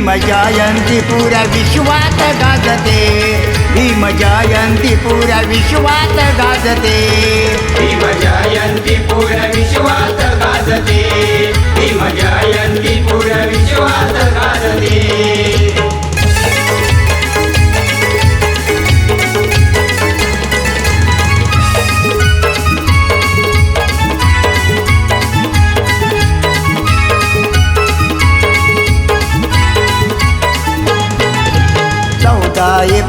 भीमजयंती पुऱ्या विश्वात गाजते। भीमजयंती पुऱ्या विश्वात गाजते। भीमजयंती पुऱ्या विश्वात गाजते।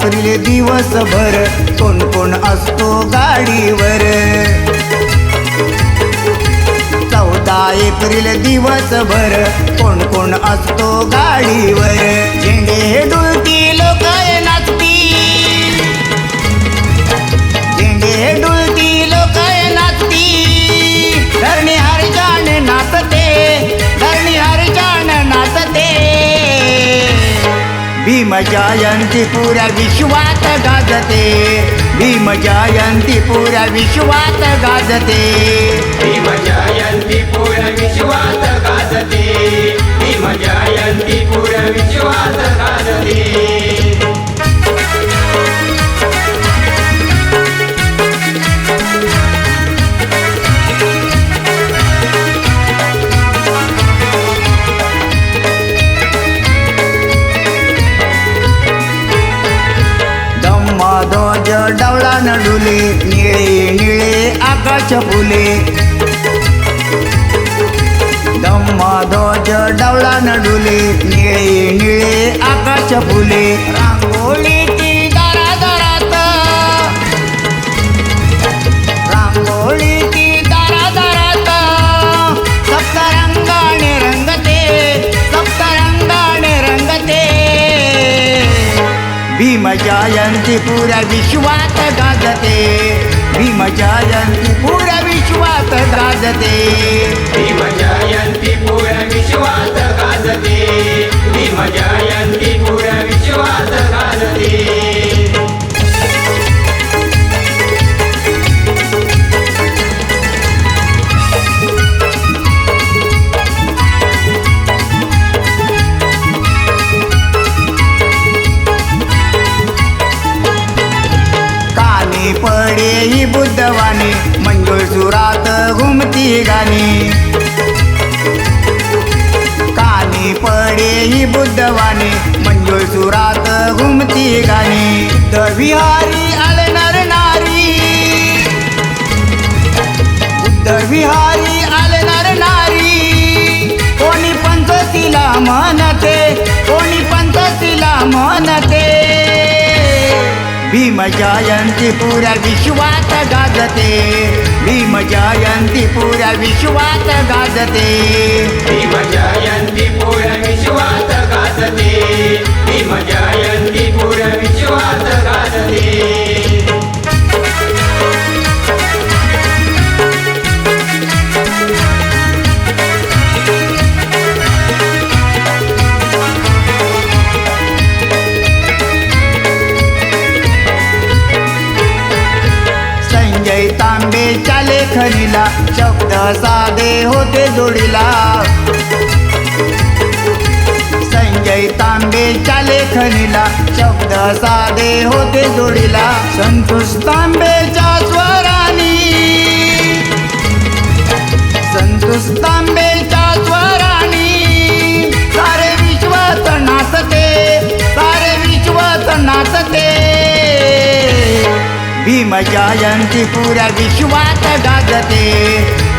चौदा एप्रिल दिवसभर कोण कोण असतो गाडीवर? चौदा एप्रिल दिवसभर कोण कोण असतो गाडीवर? झेंडे डुलती लोकाय भीम जयंती पुऱ्या विश्वात गाजते. भीम जयंती पुऱ्या विश्वात गाजते. भीम जयंती पुऱ्या विश्वात गाजते. भीम जयंती पुऱ्या विश्वात गाजते. नडुले निळे निळे आकाश फुले. धम्मा ध्वज डवळा नडुले निळे निळे आकाश फुले. भीम जयंती पुऱ्या विश्वात गाजते। भीम जयंती पुऱ्या विश्वात गाजते। भीम जयंती पुऱ्या विश्वात ही बुद्धवाणी मंजुळसुरात घुमती गाणी. कानी पडे ही बुद्धवाणी मंजुळसुरात घुमती गाणी. विहारी भीम जयंती पुऱ्या विश्वात गाजते. भीम जयंती पुऱ्या विश्वात गाजते. भीम जयंती पुऱ्या विश्वात गाजते. भीम खरीला शब्द साधे होते जोडीला. संजय तांबे चाले खरीला शब्द साधे होते जोडीला. संतोष तांबेच्या स्वरानी संतोष भीम जयंती पुऱ्या विश्वात गाजते.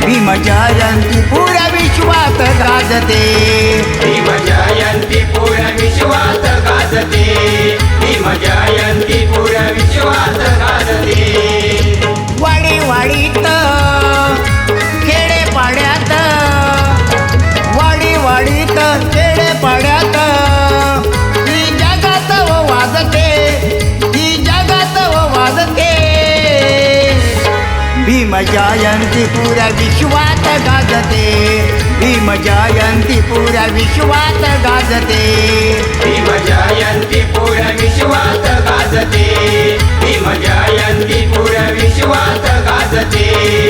भीम जयंती पुऱ्या विश्वात गाजते. भीम जयंती पुऱ्या विश्वात गाजते. भीम जयंती पुऱ्या विश्वात गाजते. जयंती पुरा विश्वात गाजते. भीम जयंती पुरा विश्वात गाजते. भीम जयंती पुरा विश्वात गाजते. भीम जयंती पुरा विश्वात गाजते.